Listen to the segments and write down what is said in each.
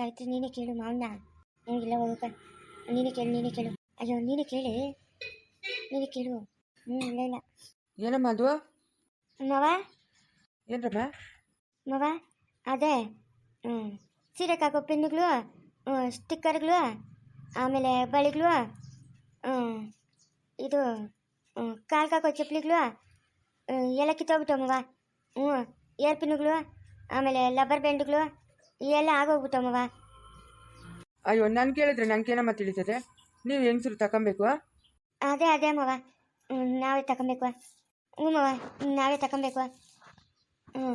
ಸಾವಿತ್ರಿ ನೀನೇ ಕೇಳು ಮಾವನ್ನ ಇಲ್ಲ ಹೋಗಕ್ಕ ನೀನೇ ಕೇಳು ನೀನೇ ಕೇಳು. ಅಯ್ಯೋ ನೀನೇ ಕೇಳಿ? ನೀನೇ ಕೇಳು. ಹ್ಞೂ ಇಲ್ಲ ಇಲ್ಲ. ಏನಮ್ಮ ಅದು? ಮಾವ? ಏನ್ರಮ್ಮ? ಮವ ಅದೇ. ಹ್ಞೂ ಸೀರೆ ಕಾಕೋ ಪೆನ್ನುಗಳು ಸ್ಟಿಕ್ಕರ್ಗಳು ಆಮೇಲೆ ಬಳಿಗಳು ಹ್ಞೂ ಇದು ಕಾಲು ಕಾಕೋ ಚಪ್ಪಲಿಗಳು ಎಲ್ಲ ಕಿತ್ತೋಗ್ಬಿಟ್ಟವು ಮವ. ಹ್ಞೂ ಏರ್ ಪಿನ್ನುಗಳು ಆಮೇಲೆ ಲಬ್ಬರ್ ಬ್ಯಾಂಡ್ಗಳು ಎಲ್ಲ ಆಗೋಗ್ಬಿಟ್ಟಮ್ಮವ ಅಯ್ಯೋ ನಾನು ಕೇಳಿದ್ರೆ ನನಗೇನಮ್ಮ ತಿಳಿತದೆ? ನೀವು ಹೆಂಗಸರು ತಗೊಬೇಕು ಅದೇ ಅದೇ ಅಮ್ಮವ ನಾವೇ ತಗೊಬೇಕು ಹ್ಞೂ ಮವ ನಾವೇ ತಗೊಬೇಕು ಹ್ಞೂ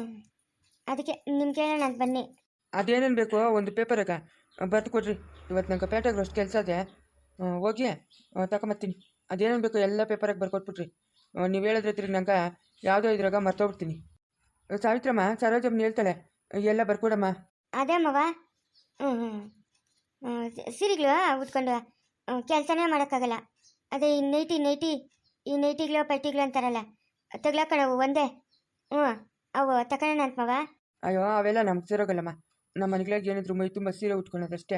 ಅದಕ್ಕೆ ನಿಮ್ಗೆ ಕೇಳೋಣ ಅಂತ ಬನ್ನಿ. ಅದೇನೇನು ಬೇಕು ಒಂದು ಪೇಪರಾಗ ಬರ್ದು ಕೊಡ್ರಿ. ಇವತ್ತು ನಂಗೆ ಪೇಟೆಗೆ ಅಷ್ಟು ಕೆಲಸ ಇದೆ. ಹೋಗಿ ತಗೊಂಬತ್ತೀನಿ ಅದೇನೇನು ಬೇಕು ಎಲ್ಲ ಪೇಪರಾಗ ಬರ್ಕೊಟ್ಬಿಟ್ರಿ ನೀವು ಹೇಳಿದ್ರೆ ನಂಗೆ ಯಾವುದೋ ಇದ್ರಾಗ ಮರ್ತೋಗ್ಬಿಡ್ತೀನಿ. ಸಾವಿತ್ರಮ್ಮ ಸರೋಜಮ್ಮನ ಹೇಳ್ತಾಳೆ ಎಲ್ಲ ಬರ್ಕೊಡಮ್ಮ. ಅದೇ ಮವ ಹ್ಞೂ ಹ್ಞೂ ಸೀರೆಗಳು ಉಟ್ಕೊಂಡು ಕೆಲಸನೇ ಮಾಡೋಕ್ಕಾಗಲ್ಲ. ಅದೇ ಈ ನೈಟಿ ನೈಟಿ ಈ ನೈಟಿಗಳು ಪಟ್ಟಿಗಳು ಅಂತಾರಲ್ಲ ತೆಗ್ಲಾಕಳವು ಒಂದೇ. ಹ್ಞೂ ಅವು ತಗೊಳ್ಳೋಣ ಅಂತ ಮಗ? ಅಯ್ಯೋ ಅವೆಲ್ಲ ನಮ್ಗೆ ಸೇರೋಗಲ್ಲಮ್ಮ. ನಮ್ಮ ಮನೆಗಳಿಗೆ ಏನಿದ್ರು ಮೈ ತುಂಬ ಸೀರೆ ಉಟ್ಕೊಳೋದಷ್ಟೇ.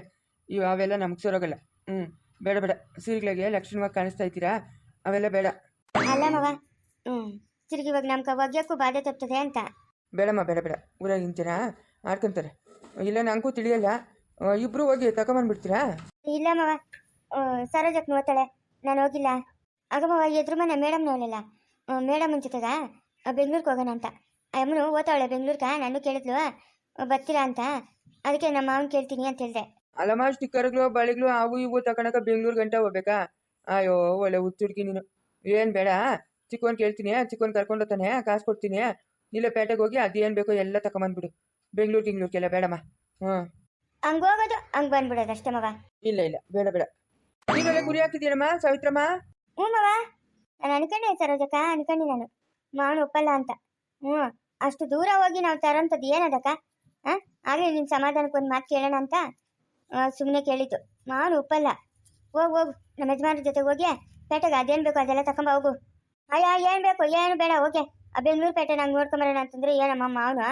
ಇವು ಅವೆಲ್ಲ ನಮ್ಗೆ ಸೇರೋಗಲ್ಲ. ಹ್ಞೂ ಬೇಡ ಬೇಡ. ಸೀರೆಗಳಿಗೆ ಲಕ್ಷಣವಾಗಿ ಕಾಣಿಸ್ತಾ ಇದ್ದೀರಾ? ಅವೆಲ್ಲ ಬೇಡ. ಅಲ್ಲ ಮವ ಹ್ಞೂ ತಿರುಗಿ ಇವಾಗ ನಮ್ಗೆ ಒಗ್ಯಕ್ಕೂ ಬಾಧೆ ತಪ್ತದೆ ಅಂತ. ಬೇಡಮ್ಮ ಬೇಡ ಬೇಡ. ಊರಾಗ ಜನ ಆಡ್ಕೊಂತಾರೆ. ಇಲ್ಲ ನಂಗೂ ತಿಳಿಯಲ್ಲ. ಇಬ್ರು ಹೋಗಿ ತಗೊಂಬಂದ್ಬಿಡ್ತೀರಾ? ಇಲ್ಲ ಮಾವ. ಸರೋಜಕ್ ನೋತಾಳೆ ನಾನು ಹೋಗಿಲ್ಲ. ಆಗ ಮಾವ ಎದುರು ಮನೆ ಮೇಡಮ್ ನೋಡಲಿಲ್ಲ ಮೇಡಮ್ ಜೊತೆಗ ಬೆಂಗ್ಳೂರ್ಗೆ ಹೋಗೋಣ ಅಂತ. ಅಮ್ಮನು ಓದ್ತಾವಳೆ ಬೆಂಗ್ಳೂರ್ಗೆ ನಾನು ಕೇಳಿದ್ಲು. ಆ, ಬರ್ತೀರಾ ಅಂತ. ಅದಕ್ಕೆ ನಮ್ಮ ಮಾವನ್ ಕೇಳ್ತೀನಿ ಅಂತ ಹೇಳಿದೆ. ಅಲ್ಲಮ್ಮ ಸ್ಟಿಕ್ಕರ್ಗಳು ಬಳಿಗಳು ಅವು ಇವು ತಗೊಳಕ ಬೆಂಗ್ಳೂರ್ ಗಂಟ ಹೋಗ್ಬೇಕಾ? ಅಯ್ಯೋ ಒಳ್ಳೆ ಹುಚ್ಚುಡ್ಕಿ ನೀನು. ಏನು ಬೇಡ. ಚಿಕ್ಕವನ್ ಕೇಳ್ತೀನಿ. ಚಿಕ್ಕವನ್ ಕರ್ಕೊಂಡು ಹೋಗ್ತಾನೆ. ಕಾಸು ಕೊಡ್ತೀನಿ. ಇಲ್ಲ ಪೇಟೆಗೆ ಹೋಗಿ ಅದೇನ್ ಬೇಕೋ ಎಲ್ಲ ತಗೊಂಬಂದ್ಬಿಡು ಬೆಂಗ್ಳೂರು ಗಿಂಗ್ಳೂರ್ಗೆಲ್ಲ ಬೇಡಮ್ಮ. ಹ್ಞೂ ಹಂಗೆ ಹೋಗೋದು ಹಂಗ್ ಬಂದ್ಬಿಡೋದು ಅಷ್ಟೇ ಮಗ. ಇಲ್ಲ ಇಲ್ಲ ಬೇಡ ಬೇಡ. ನೀವೆಲ್ಲ ಗುರಿ ಹಾಕಿದ್ದೀರಮ್ಮ ಸಾವಿತ್ರಮ್ಮ? ಹ್ಞೂ ಮವ ನಾನು ಅನ್ಕೊಂಡೆ ಸರೋಜಕ್ಕ ಅನ್ಕೊಂಡೆ ನಾನು. ಮಾವನ ಒಪ್ಪಲ್ಲ ಅಂತ. ಹ್ಞೂ ಅಷ್ಟು ದೂರ ಹೋಗಿ ನಾವು ತರೋಂಥದ್ದು ಏನದಕ್ಕ? ಹಾಂ? ಆಗಲೇ ನಿನ್ನ ಸಮಾಧಾನಕ್ಕೆ ಒಂದು ಮಾತು ಕೇಳೋಣ ಅಂತ. ಸುಮ್ಮನೆ ಕೇಳಿದ್ದು. ಮಾವನ ಒಪ್ಪಲ್ಲ. ಹೋಗು ಹೋಗು. ನಮ್ಮ ಯಜಮಾನ್ರ ಜೊತೆ ಹೋಗಿ ಪೇಟೆಗೆ ಅದೇನು ಬೇಕು ಅದೆಲ್ಲ ತಕೊಂಬ ಹೋಗು. ಅಯ್ಯ ಏನು ಬೇಕು? ಏನು ಬೇಡ ಓಕೆ ಆ ಬೆಂಗಳೂರು ಪೇಟೆ ನಂಗೆ ನೋಡ್ಕೊಂಬರೋಣ ಅಂತಂದ್ರೆ ಏನಮ್ಮ ಮಾವನು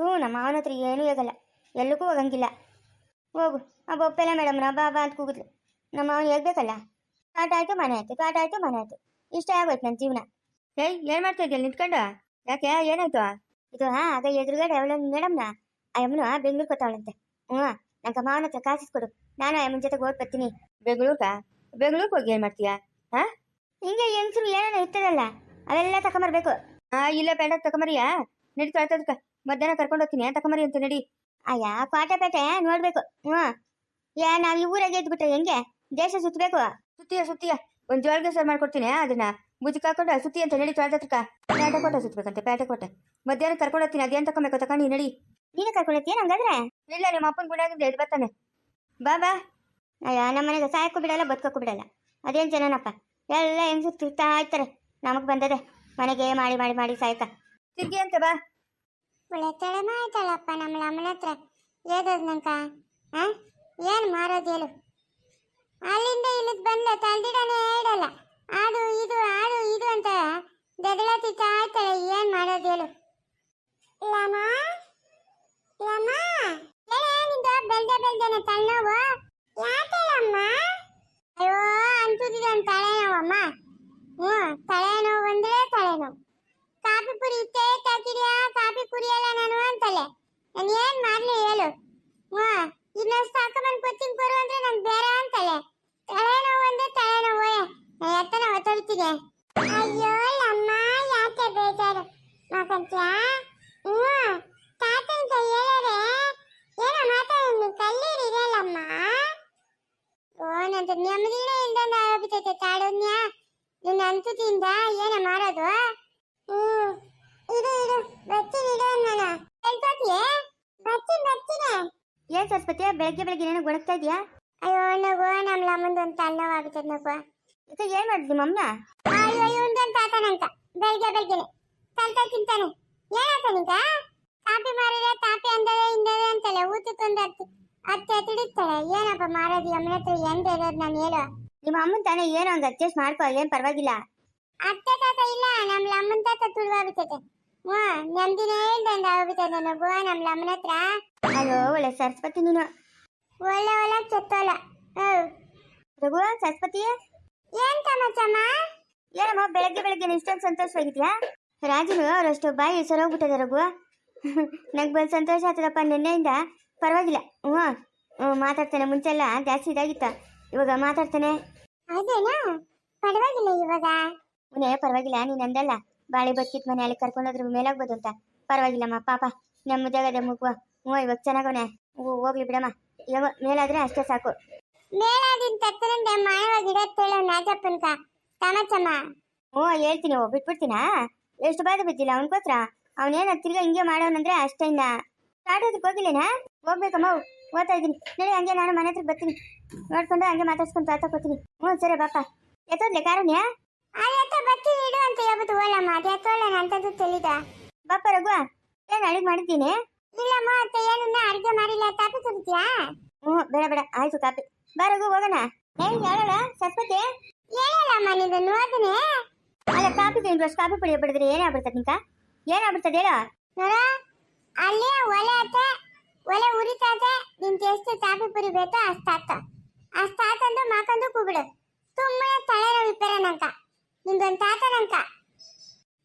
ಹ್ಞೂ ನಮ್ಮ ಮಾವನ ಹತ್ರ ಏನೂ ಹೋಗಲ್ಲ. ಎಲ್ಲಕ್ಕೂ ಹೋಗಂಗಿಲ್ಲ. ಹೋಗು. ಆ ಒಪ್ಪಲ್ಲ ಮೇಡಮ್ ನಾ ಬಾ ಬಾ ಅಂತ ಕೂಗಿದ್ಲು. ನಮ್ಮ ಅವನು ಹೇಳ್ಬೇಕಲ್ಲ? ಕಾಟ ಆಯ್ತು ಮನೆ ಆಯ್ತು ಕಾಟ ಆಯ್ತು ಮನೆ ಆಯ್ತು. ಇಷ್ಟ ಆಗೋಯ್ತು ನನ್ನ ಜೀವನ. ಏಯ್ ಏನ್ ಮಾಡ್ತಾ ಇದೆಯಲ್ಲ ನಿಂತ್ಕೊಂಡು? ಯಾಕೆ ಏನಾಯ್ತು? ಇದು ಹಾ ಆಗ ಎದುರುಗಡೆ ಅವಳ ಮೇಡಮ್ನ ಆ ಯಮ್ಮನು ಬೆಂಗಳೂರು ಕೊತ್ತವಳಂತೆ ಹ್ಞೂ ನಂಗೆ ಮಾವನ ಹತ್ರ ಕಾಸಿಸ್ಕೊಡು ನಾನು ಅಮ್ಮನ ಜೊತೆ ಜೊತೆಗೆ ಓಡ್ ಬರ್ತೀನಿ. ಬೆಂಗಳೂರ್ಗ? ಬೆಂಗಳೂರಿಗೆ ಹೋಗಿ ಏನು ಮಾಡ್ತೀಯಾ? ಹಾ? ಹಿಂಗೆ ಹೆಂಗಸರು ಏನೇನೋ ಇರ್ತದಲ್ಲ ಅವೆಲ್ಲ ತಕೊಂಬರ್ಬೇಕು. ಹಾ ಇಲ್ಲ ಬೇಡ ತಕೊಂಬರಿಯಾ? ನಡಿ ತೊಳ್ತದಕ್ಕ ಮಧ್ಯಾಹ್ನ ಕರ್ಕೊಂಡು ಹೋಗ್ತೀನಿ ತಕೊಂಬರಿ ಅಂತ ನಡಿ. ಅಯ್ಯ ಕೋಟೆಪೇಟೆ ನೋಡ್ಬೇಕು. ಹ್ಞೂ ಯಾ ನಾವು ಈ ಊರಾಗೆ ಎದ್ಬಿಟ್ರೆ ಹೆಂಗೆ? ದೇಶ ಸುತ್ತಬೇಕು ಸುತ್ತಿಯ ಸುತ್ತಿಯ. ಒಂದ್ ಜೋಳಿಗೆ ಸರ್ ಮಾಡ್ಕೊಡ್ತೀನಿ ಅದನ್ನ ಬುಜ್ಜಿ ಹಾಕೊಂಡು ಸುತ್ತಿ ಅಂತ ನಡಿ ತೊಳ್ದತ್ರಕ್ಕ ಪೇಟೆ ಕೋಟೆ ಸುತ್ತಬೇಕಂತೆ ಪೇಟೆ ಕೋಟೆ ಮಧ್ಯಾಹ್ನ ಕರ್ಕೊಂಡು ಹೋಗ್ತೀನಿ ಅದೇನು ತಕೊಬೇಕು ತಕೊಂಡು ನಡಿ. ನೀನು ಕರ್ಕೊಳತ್ತೀಯ ಹಂಗಾದ್ರೆ ಇಲ್ಲ ನಿಮ್ಮ ಅಪ್ಪನ ಗುಡಿಯಾಗಿಂದ ಎದ್ದು ಬರ್ತಾನೆ. ಬಾ ಬಾ. ಅಯ್ಯ ನಮ್ಮ ಮನೆಗೆ ಸಾಯಕ್ಕೂ ಬಿಡಲ್ಲ ಬದುಕಕ್ಕೂ ಬಿಡಲ್ಲ. ಅದೇನು ಜನನಪ್ಪ? ಎಲ್ಲ ಹೆಂಗ್ ತಿರ್ತಾ ಇರ್ತಾರೆ. ನಮಗೆ ಬಂದದೆ. ಮನೆಗೆ ಮಾಡಿ ಮಾಡಿ ಮಾಡಿ ಸಾಯ್ತಾ ತಿರ್ಗಿ ಅಂತ ಬಾ. ಒಳ್ಳೆ ತಳೆಮ ಆಯ್ತಾಳಪ್ಪ ನಮ್ಮ ಲಮ್ಮನ ಹತ್ರ. ಏದದ್ ನಂಕ? ಆ? ಏನು ಮಾರೋದು ಹೇಳು. ಅಲ್ಲಿಂದ ಇಲ್ಲಿಗೆ ಬಂದ ತಂದಿಡನೆ ಇಡಲ್ಲ. ಆಡು, ಇದು ಆಡು, ಇದು ಅಂತ ಗದಲ ಆಯ್ತಾಳೆ ಏನು ಮಾಡೋದು ಹೇಳು. ಲಮ? ಲಮ? ಏನಿಂದ ಬೆಳ್ದೆ, ಬೆಳ್ದೇನೆ ತಲೆನೋವು. ಯಾಕಲ್ಲಮ್ಮ ಅಯ್ಯೋ ಅಂತುದಿದೆ ಅಂತ ತಲೆನೋವಮ್ಮ. ಹ್ಞೂ ತಲೆನೋವು ಅಂದ್ರೆ ತಲೆನೋವು. ಕಾಫಿ ಪುರಿ ಇತ್ತೇ ತಾಕಿದ್ಯಾ ಕಾಫಿ ಕುಡಿಯಲ್ಲ ನಾನು ಅಂತಲೆ ನಾನು ಏನ್ ಮಾಡ್ಲಿ ಹೇಳು. ಇನ್ನು ಸಾಕ ಮನೆ ಕೊಚ್ಚಿಂಗ್ ಬರು ಅಂದ್ರೆ ನಂಗೆ ಬೇರೆ ಅಂತಲೆ ತಲೆನೋವು ಅಂದ್ರೆ ತಲೆನೋವು. ಎತ್ತನ ಒತ್ತೊಳ್ತೀನಿ ಅಯ್ಯೋ, ಅಮ್ಮ, ಯಾಕೆ ಬೇಜಾರು? ಮಗಂತ್ಯಾ? ಹ್ಞೂ, ತಾತನ ಕೈ ಹೇಳರೆ? ಏನೋ ಮಾತಾಡಿ ಕಲ್ಲೀರಿ ಇರಲ್ಲಮ್ಮ? ಓ ನಂದು ನೆಮ್ಮದಿನೇ ಇಲ್ದಂಗ ಆಗ್ಬಿಟ್ಟೈತೆ ತಾಡೋನ್ಯಾ ನಿನ್ನ ಅಂತದಿಂದ ಏನ ಮಾಡೋದು? ಬರ್ತೀನಿ ಇಡು ನಾನು ಹೇಳ್ಕೊತಿಯೇ? ಬರ್ತೀನಿ ಬರ್ತೀನಿ. ಏನ್ ಸರಸ್ವತಿ ಬೆಳಗ್ಗೆ ಬೆಳಗ್ಗೆ ಏನೋ ಗೊಣಗ್ತಾ ಇದೆಯಾ? ಅಯ್ಯೋ ನಗು ನಮ್ಮ ಲಮ್ಮಂದು ಒಂದು ತಲೆನೋವಾಗ್ಬಿಟ್ಟದ ನಗು. ಇದು ಏನ್ ಮಾಡಿದ್ವಿ ಮಮ್ಮನ ಅಯ್ಯೋ ಇವಂದೊಂದು ತಾತನಂತ ಬೆಳಗ್ಗೆ ಬೆಳಗ್ಗೆನೆ ತಲ್ತ ತಿಂತಾನೆ. ಏನಾಯ್ತ ನಿಂಗ ಕಾಪಿ ಮಾರಿದ್ರೆ ಕಾಪಿ ಅಂದದೆ ಅಂತಲೇ ಅಂತಲ್ಲ ಊಟಕ್ಕೊಂದು ಹತ್ತು ಹತ್ತು ತಿಡಿತಾಳೆ ಏನಪ್ಪ ಮಾರೋದು ಅಮ್ಮನ ಹತ್ರ ಎಂದ ಇರೋದು ನಾನು ಹೇಳು. ನಿಮ್ಮ ಅಮ್ಮನ ತಾನೇ ಏನೋ ಹಂಗೆ ಅಡ್ಜಸ್ಟ್ ಮಾಡ್ಕೋ ಏನ್ ಪರವಾಗಿಲ್ಲ. ಅತ್ತೆ ತಾತ ಇಲ್ಲ ನಮ್ಮ ಅಮ್ಮನ ತಾತ ತುಳುವಾಗ್ಬಿಟ್ಟೈತೆ. ಹ್ಞೂ ನೆಮ್ಮದಿನೇ ಇಲ್ದಂಗೆ ನನ್ನ ನನಗೂ ನಮ್ಮ ಲಮ್ಮನ ಹತ್ರ. ಅಯ್ಯೋ ಒಳ್ಳೆ ಸರಸ್ವತಿ ನೀನು. ಒಳ್ಳೆ ಒಳ್ಳೆ ಕೆತ್ತೋಲ ರಘು ಸರಸ್ವತಿ? ಏನ್ ತಮಚಮ್ಮ ಏನಮ್ಮ ಬೆಳಗ್ಗೆ ಬೆಳಗ್ಗೆ ಇಷ್ಟೊಂದು ಸಂತೋಷವಾಗಿದ್ಯಾ? ರಾಜನು ಅವರಷ್ಟು ಬಾಯಿ ಸರೋಗ್ಬಿಟ್ಟದೆ ರಘು. ನಂಗೆ ಬಂದು ಸಂತೋಷ ಆಗ್ತದಪ್ಪ ನಿನ್ನೆಯಿಂದ. ಪರವಾಗಿಲ್ಲ. ಹ್ಞೂ ಹ್ಞೂ ಮಾತಾಡ್ತಾನೆ. ಮುಂಚೆಲ್ಲ ಜಾಸ್ತಿ ಇದಾಗಿತ್ತ. ಇವಾಗ ಮಾತಾಡ್ತಾನೆ. ಅದೇನಾ? ಪರವಾಗಿಲ್ಲ ಇವಾಗ. ಮುನೇ ಪರವಾಗಿಲ್ಲ. ನೀನು ಅಂದಲ್ಲ. ಬಾಳೆ ಬಚ್ಚಿತ್ ಮನೆ ಅಲ್ಲಿ ಕರ್ಕೊಂಡೋದ್ರ ಮೇಲಾಗ್ಬೋದು ಅಂತ ಪರವಾಗಿಲ್ಲಮ್ಮ ಪಾಪ. ನಮ್ಮ ಜಾಗದ ಮುಗುವ. ಹ್ಞೂ ಇವಾಗ ಚೆನ್ನಾಗವನೆ. ಹ್ಞೂ ಹೋಗ್ಲಿ ಬಿಡಮ್ಮ. ಇವಾಗ ಮೇಲಾದ್ರೆ ಅಷ್ಟೇ ಸಾಕು. ಮೇಲಾದಿನ ಮಾಯವಾಗಿ ಇಡತ್ತೇಳೋ ನಾಜಪ್ಪನ್ಕ ತಮಚಮ್ಮ. ಹ್ಞೂ ಹೇಳ್ತೀನಿ ಓ ಬಿಟ್ಬಿಡ್ತೀನಾ? ಎಷ್ಟು ಬಾಧೆ ಬಿದ್ದಿಲ್ಲ ಅವನ್ಕೋತ್ರ ಅವನೇನ ತಿರ್ಗಾ ಹಿಂಗೆ ಮಾಡೋನಂದ್ರೆ ಅಷ್ಟೇ ಇನ್ನ. ಸ್ಟಾರ್ಟ್ ಹೋದಕ್ಕೆ ಹೋಗಿಲ್ಲೇನಾ? ಹೋಗ್ಬೇಕಮ್ಮ. ಓದ್ತಾ ಇದ್ದೀನಿ. ನೋಡಿ ಹಂಗೆ ನಾನು ಮನೆ ಹತ್ರ ಬರ್ತೀನಿ. ನೋಡ್ಕೊಂಡು ಹಂಗೆ ಮಾತಾಡ್ಸ್ಕೊಂಡು ತಾತಕೋತೀನಿ ಹ್ಞೂ ಸರಿ ಬಾಪ. ಎತ್ತೋದ್ಲೆ ಕಾರಣ್ಯ? ಅದೆತ್ತ ಬತ್ತಿ ಇಡು ಅಂತ ಹೇಳ್ಬಿಟ್ಟು ಓಲಮ್ಮ ಅದೆತ್ತೋಳ ಅಂತದ್ದು ತಿಳಿದ ಬಾಪ ರಘು. ಏನು ಅಡುಗೆ ಮಾಡಿದ್ದೀನಿ. ಇಲ್ಲಮ್ಮ ಅತ್ತ ಏನನ್ನ ಅಡುಗೆ ಮಾಡಿಲ್ಲ. ಹ್ಞೂ ಬೇಡ ಬೇಡ. ಆಯ್ತು ಕಾಪಿ ಬಾ ರಘು ಹೋಗೋಣ. ಏನು ಹೇಳೋಣ ಸಸ್ಪತಿ ಏನಲ್ಲಮ್ಮ ನಿಂದು ನೋದನೆ ಅಲ್ಲ ಕಾಪಿ ಅಷ್ಟು ಕಾಪಿ ಪುಡಿ ಬಿಡಿದ್ರೆ ಏನಾಗ್ಬಿಡ್ತದೆ ನಿಂಕ? ಏನಾಗ್ಬಿಡ್ತದೆ ಹೇಳ. ನೋಡ ಅಲ್ಲಿ ಒಲೆ ಆತ ಒಲೆ ಉರಿತಾತ ನಿಂಗೆ ಎಷ್ಟು ತಾಪಿ ಪುರಿ ಬೇಕೋ ಅಷ್ಟಾತ ಅಷ್ಟಾತಂದು ಮಾಕಂದು ಕೂಬಿಡು ಸುಮ್ಮನೆ ತಲೆನೋವು ವಿಪರ ನಂಕ ನಿಂದೊಂದು ತಾತನಂತ?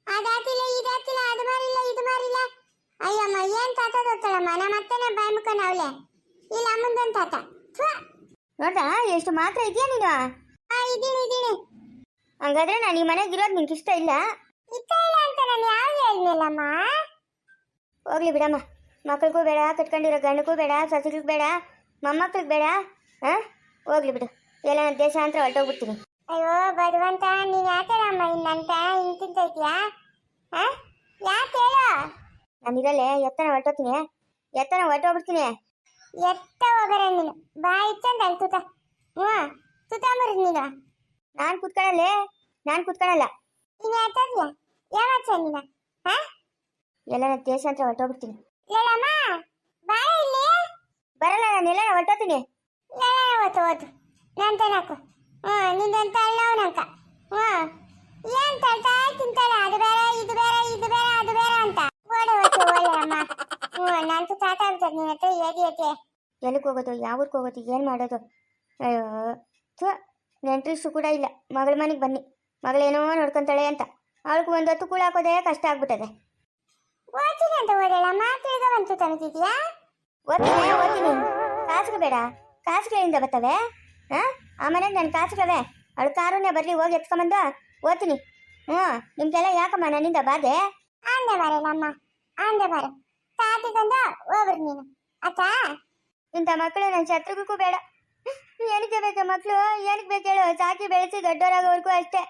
ಅದಾತಿಲ್ಲ ಇದಾತಿಲ್ಲ ಅದು ಮಾರಿಲ್ಲ ಇದು ಮಾರಿಲ್ಲ. ಅಯ್ಯಮ್ಮ ಏನ್ ತಾತ ಗೊತ್ತಳಮ್ಮ ನಮ್ಮ ಅತ್ತನೇ ಬಾಯಿ ಮುಖ ನಾವ್ಲೆ ಇಲ್ಲ ಅಮ್ಮಂದೊಂದು ತಾತ. ಥು, ಎಷ್ಟು ಮಾತ್ರ ಇದೆಯಾ ನೀನು? ಆ ಇದೀನಿ ಇದೀನಿ ಹಂಗಾದ್ರೆ ನಾನು ಈ ಮನೆಗೆ ಇರೋದು ನಿಂಗೆ ಇಷ್ಟ ಇಲ್ಲ? ಇಷ್ಟ ಇಲ್ಲ ಅಂತ ನಾನು ಯಾವ್ದು ಹೇಳಿಲ್ಲಮ್ಮ ಹೋಗ್ಲಿ ಬಿಡಮ್ಮ. ಮಕ್ಕಳಿಗೂ ಬೇಡ ಕಟ್ಕೊಂಡಿರೋ ಗಂಡಕ್ಕೂ ಬೇಡ ಸಸಿಗಳಿಗೂ ಬೇಡ ಮೊಮ್ಮಕ್ಕಳಿಗೆ ಬೇಡ ಹಾಂ ಹೋಗ್ಲಿ ಬಿಡು. ಎಲ್ಲ ದೇಶ ಅಂತ ಹೊರಟೋಗ್ಬಿಡ್ತೀನಿ. ಅಯ್ಯೋ ಭಗವಂತ ನೀನ್ ಇನ್ನಂತ ಹಿಂಗ್ ತಿಂತೈತ್ಯಾ ಹ? ಯಾಕೆ ಹೇಳು? ನಾನು ಇರಲ್ಲೇ ಎತ್ತನ ಹೊರಟೋತೀನಿ ಎತ್ತನ ಹೊರಟೋಗ್ಬಿಡ್ತೀನಿ. ಎತ್ತ ಹೋಗರ ನೀನು. ಬಾಯಿ ಚಂದ ಅಲ್ಲಿ ತುತ ಹ್ಞೂ ನೀನು. ನಾನು ಕುತ್ಕೊಳ್ಳಲ್ಲೇ? ನಾನು ಕುತ್ಕೊಳ್ಳಲ್ಲ. ನೀನು ಎತ್ತದ್ಯ ಯಾವಚ್ಚ ನೀನು? ಹ? ಎಲ್ಲ ದೇಶ ಅಂತ ಹೊರಟೋಗ್ಬಿಡ್ತೀನಿ. ಲಲಮ್ಮ ಬಾಯ ಇಲ್ಲಿ. ಬರಲ್ಲ ನಾನು ಎಲ್ಲ ಹೊರಟೋತೀನಿ ಹೇಳ ಓತು ಓತು ನಾನು ನಾಕು ಹ್ಞೂ ನಿಂದಂತ ಅಳ್ಳವನಂಕ ಹ್ಞೂ. ಏನ್ ತಳ್ತಾ ತಿಂತಾಳೆ? ಅದು ಬೇರೆ ಇದು ಬೇರೆ ಇದು ಬೇರೆ ಅದು ಬೇರೆ ಅಂತ. ಓಡಿ ಓಕೆ ಒಳ್ಳೆ ಅಮ್ಮ. ತಾತ ಆಗ್ತದೆ ನಿನ್ನ ಹತ್ರ ಏದಿ ಐತೆ ಎಲ್ಲಿಗೆ ಹೋಗೋದು ಯಾವ ಊರಿಗೆ ಹೋಗೋದು, ಏನು ಮಾಡೋದು? ಅಯ್ಯೋ ಚು ನೆಂಟ್ರಿಷ್ಟು ಕೂಡ ಇಲ್ಲ. ಮಗಳ ಮನೆಗೆ ಬನ್ನಿ. ಮಗಳೇನೋ ನೋಡ್ಕೊಂತಾಳೆ ಅಂತ. ಅವಳಿಗೆ ಒಂದು ಹೊತ್ತು ಕೂಡ ಹಾಕೋದೇ ಕಷ್ಟ ಆಗ್ಬಿಟ್ಟದೆ. ಓದ್ತೀನಿ ಅಂತ ಓದಲ್ಲ ಮಾತಿಗ ಬಂತು ತನಕಿದ್ಯಾ ಓದ್ತೀನಿ ಓದ್ತೀನಿ. ಕಾಸುಗೆ ಬೇಡ. ಕಾಸುಗಳಿಂದ ಬರ್ತವೆ? ಹಾಂ? ಆಮೇಲೆ ನನ್ನ ಕಾಸುಗಳೇ ಅವಳು ಕಾರುನೇ ಬರಲಿ ಹೋಗಿ ಎತ್ಕೊಂಬಂದು ಓದ್ತೀನಿ. ಹ್ಞೂ ನಿಮ್ಗೆಲ್ಲ ಯಾಕಮ್ಮ ನನ್ನಿಂದ ಬಾಧೆ? ಆಂದೆ ಬರಲ್ಲಮ್ಮ ಆಂದೆ ಬರ. ತಾತಿಗೊಂದ ಹೋಗ್ರಿ ನೀನು. ಅಕ್ಕ? ಇಂಥ ಮಕ್ಕಳು ನನ್ನ ಶತ್ರುಗಳಿಗೂ ಬೇಡ. ಏನಕ್ಕೆ ಬೇಕು ಮಕ್ಕಳು? ಏನಕ್ಕೆ ಬೇಕು ಹೇಳು? ಸಾಕಿ ಬೆಳೆಸಿ ದೊಡ್ಡವರಾಗೋವರೆಗೂ ಅಷ್ಟೇ.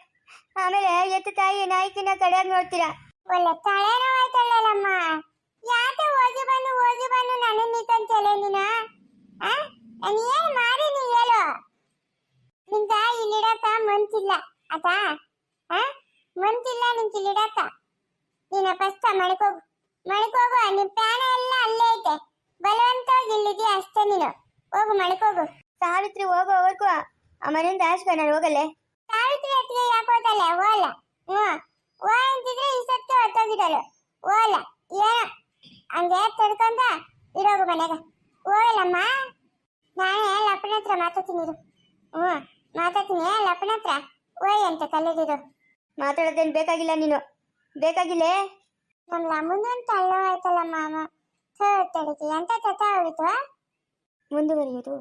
ಆಮೇಲೆ ಎತ್ತು ತಾಯಿ ನಾಯ್ಕಿನ ಕಡೆಯಾಗಿ ನೋಡ್ತೀರಾ? ಒಳ್ಳೆ ತಲೆನೋವಾಯ್ತಲ್ಲಮ್ಮ ಯಾಕೆ ಹೋಗಿ ಬಂದು ಹೋಗಿ ಬಂದು ನನ್ನ ನಿಂತಂತೇಳೆ ನೀನು ಆ ನಾನು ಏನ್ ಮಾಡಿ ನೀ ಹೇಳು ನಿಂತ ಇಲ್ಲಿಡಕ ಮಂತಿಲ್ಲ ಆತಾ ಆ ಮಂತಿಲ್ಲ ನಿಂತ ಇಲ್ಲಿಡಕ ನೀನ ಫಸ್ಟ್ ಮಣಿಕೋಗು ಮಣಿಕೋಗು ನಿನ್ ಪ್ಯಾನ ಎಲ್ಲ ಅಲ್ಲೇ ಐತೆ ಬಲವಂತವಾಗಿ ಇಲ್ಲಿದ್ಯಾ ಅಷ್ಟೇ ನೀನು. ಹೋಗು ಮಳಕೋಗು ಸಾವಿತ್ರಿ ಹೋಗೋವರೆಗೂ ಆ ಮನೆಯಿಂದ ಆಶ್ಕ ಹೋಗಲ್ಲೇ. ಸಾವಿತ್ರಿ ಹತ್ರ ಯಾಕೆ ಹೋದಲ್ಲ ಓಲ ಹ್ಞೂ. ಓ ಅಂತಿದ್ರೆ ಇಷ್ಟಕ್ಕೆ ಹೊತ್ತೋಗಿಡಲು ಓಲ ಏನ. ಹಂಗೆ ತಡ್ಕೊಂಡ ಇರೋಗು ಮನೆಗೆ. ಹೋಗಲ್ಲಮ್ಮ. ನಾನೇ ಲಪ್ಪನ ಹತ್ರ ಮಾತಾಡ್ತೀನಿ ಇರು. ಹ್ಞೂ. ಮಾತಾಡ್ತೀನಿ. ಲಪ್ಪನ ಹತ್ರ. ಓಯ್ ಅಂತ ಕಲ್ಲಿಡಿರು ಮಾತಾಡೋದೇನು ಬೇಕಾಗಿಲ್ಲ ನೀನು. ಬೇಕಾಗಿಲ್ಲೇ? ನಮ್ಮ ಲಮ್ಮಂದೊಂದು ತಳ್ಳೋ ಆಯ್ತಲ್ಲ ಮಾಮ. ತಡಿತಿ. ಎಂತ ತತ ಹೋಗಿತ್ತು ಮುಂದುವರಿಯೋದು